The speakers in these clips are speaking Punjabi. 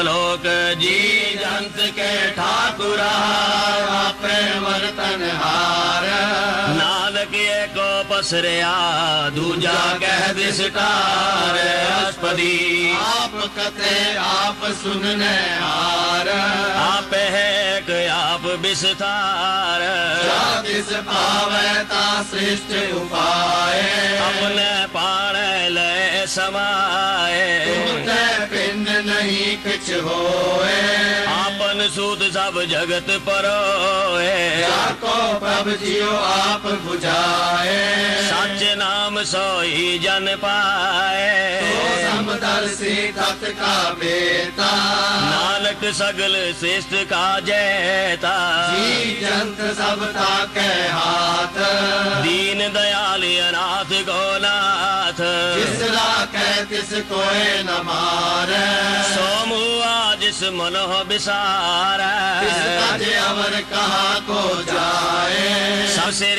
لوک جی جنت کے ٹھاکرا آپ ورتن ہار۔ نالک کو پسریا، دوجا کہہ دسٹار اسپدی آپ کتے، آپ سننے ہار۔ آپ ہے آپ بستار۔ جادس پاوے تا سرشت اپائے۔ اپنے پاڑے لے سمائے नहीं कुछ होए। आपन सूद सब जगत पर जाको प्रभ जियो आप बुझा ਨਾਮ ਸੋਈ ਜਨ ਪਾਏ। ਸੋ ਸਮਦਰਸੀ ਤਤ ਕਾ ਬੇਤਾ ਨਾਨਕ ਸਗਲ ਸ੍ਰੇਸ਼ਟ ਕਾ ਜੈਤਾ। ਜੀ ਜੰਤ ਸਭ ਤਾਕੇ ਹਾਥ। ਦੀਨ ਦਿਆਲ ਅਨਾਥ ਗੋਨਾਥ ਜਿਸ ਰਾਖੈ ਤਿਸ ਕੋਏ ਨ ਮਾਰੈ। ਸੋ ਮੂਆ ਜਿਸ ਮਨੋ ਬਿਸਾਰੈ। ਤਿਸ ਤਜ ਅਵਰ ਕਹਾ ਕੋ ਜਾਏ। ਸਭ ਸਿਰ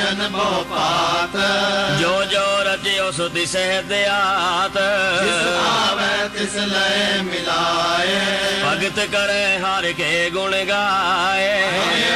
انبو پات جو جو رچیو ستی سہدیات جس آوے تس لیے ملائے بھگت کرے ہر کے گن گائے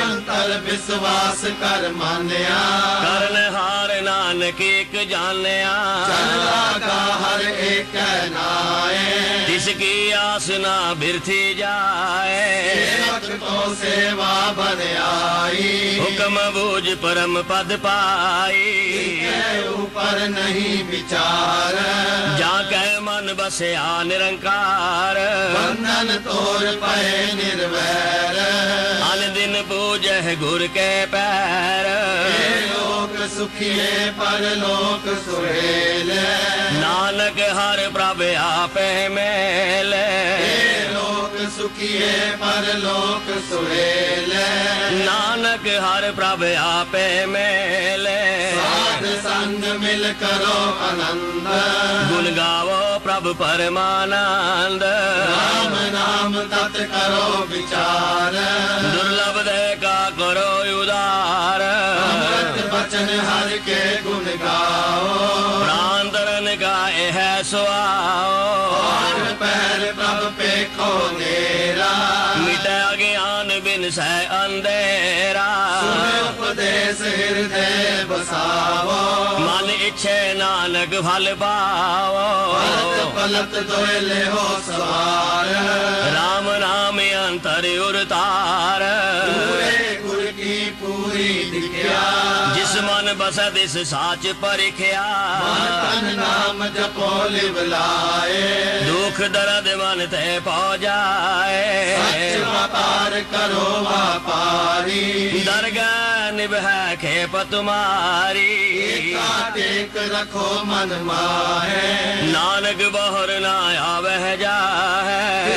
انتر بسواس کر مانیا کرن ہار نانک ایک جانیا چلا کا ہر ایک نائے جس کی آسنا برتھی جائے ਤਿਸ ਕੀ ਆਸ ਨਾ ਬਿਰਥੀ ਜਾਏ ਸੇਵਕ ਕੋ ਸੇਵਾ ਬਨਿਆਈ ਹੁਕਮ ਬੂਝ ਪਰਮ ਪਦ ਪਾਈ ਕੇ ਉਪਰ ਨਹੀਂ ਵਿਚਾਰ ਜਾ ਕੈ ਮਨ ਬਸਿਆ ਨਿਰੰਕਾਰ ਬੰਧਨ ਤੋਰ ਪਏ ਨਿਰਵੈਰ ਅਨ ਦਿਨ ਪੂਜਹਿ ਗੁਰ ਕੇ ਪੈਰ ਇਹ ਲੋਕ ਸੁਖੀਏ ਪਰ ਲੋਕ ਸੁਹੇਲੇ ਨਾਨਕ ਹਰ ਪ੍ਰਭ ਆਪੇ ਮੇਲੇ ਇਹ ਲੋਕ ਸੁਖੀਏ ਪਰ ਲੋਕ ਸੁਹੇਲੇ। ਨਾਨਕ ਹਰ ਪ੍ਰਭ ਆਪੇ ਮੇਲੇ। ਸਾਧ ਸੰਗ ਮਿਲ ਕਰੋ ਆਨੰਦ। ਗੁਣ ਗਾਵੋ ਪ੍ਰਭ ਪਰਮਾਨੰਦ। ਰਾਮ ਨਾਮ ਤਤ ਕਰੋ ਵਿਚਾਰ। ਦੁਰਲਭ ਦੇ ਕਾ ਕਰੋ ਉਦਾਰ। ਅੰਮ੍ਰਿਤ ਬਚਨ ਹਰ ਕੇ ਗੁਣ ਗਾਓ। संधेरा माल इच्छा नानक भल बाओ राम राम अंतर उरतार ਦਿਖਿਆ ਜਿਸ ਮਨ ਬਸੈ ਤਿਸ ਸਾਚ ਪਰਿਖਿਆ। ਤਨ ਨਾਮ ਜਪੋ ਲਿਵ ਲਾਏ। ਦੁਖ ਦਰਦ ਮਨ ਤੇ ਪਹੁ ਜਾਏ। ਸੱਚ ਵਪਾਰ ਕਰੋ ਵਾਪਾਰੀ। ਦਰਗਾਹ ਨਿਭੈ ਖੇਪ ਤੁਮਾਰੀ ਏਕਾ ਟੇਕ ਰਖੋ ਮਨ ਮਾਹੇ। ਨਾਨਕ ਬਹਰ ਨਾ ਆਵਹਿ ਜਾਹੈ।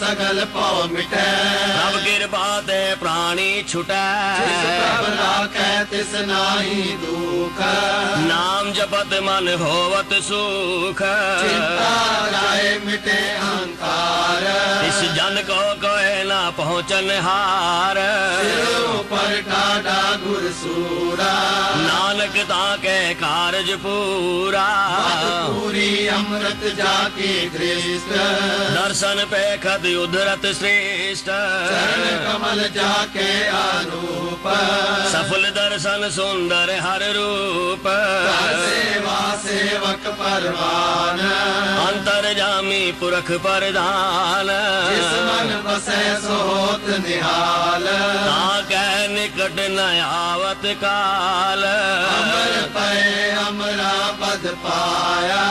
ਸਗਲ ਪਉ ਮਿਟੈ। ਪ੍ਰਭ ਕਿਰਪਾ ਤੇ ਪ੍ਰਾਣੀ ਜਿਸ ਛੁਟੈ ਪ੍ਰਭ ਰਾਖੈ ਤਿਸ ਨਾਹੀ ਦੁਖ। ਨਾਮ ਜਪਤ ਮਨ ਹੋਵਤ ਸੁਖ। ਚਿੰਤਾ ਜਾਏ ਮਿਟੇ ਅਹੰਕਾਰ। ਇਸ ਜਨ ਕੋ پہنچن ہار۔ اوپر ٹاڈا گرسورا نانک تا کے کارج پورا۔ پوری امرت جا کے درست درشن پہ کھد ادرت شریشٹ کمل جا کے آروپ سفل درشن سندر ہر روپ۔ سیوا سیوک پروار ਜਾਮੀ ਪੁਰਖ ਪਰਦਾਨ ਜਿਸ ਮਨ ਵਸੈ ਸੋ ਹੋਤ ਨਿਹਾਲ। ਤਾਂ ਕੈ ਨਿਕਟ ਨ ਆਵਤ ਕਾਲ। ਅਮਰ ਪਏ ਅਮਰਾ ਪਦ ਪਾਇਆ।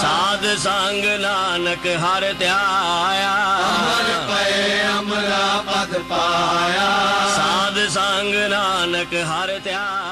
ਸਾਧ ਸੰਗ ਨਾਨਕ ਹਰ ਧਿਆਇਆ। ਅਮਰ ਪਏ ਅਮਰਾ ਪਦ ਪਾਇਆ। ਸਾਧ ਸੰਗ ਨਾਨਕ ਹਰ ਧਿਆਇਆ।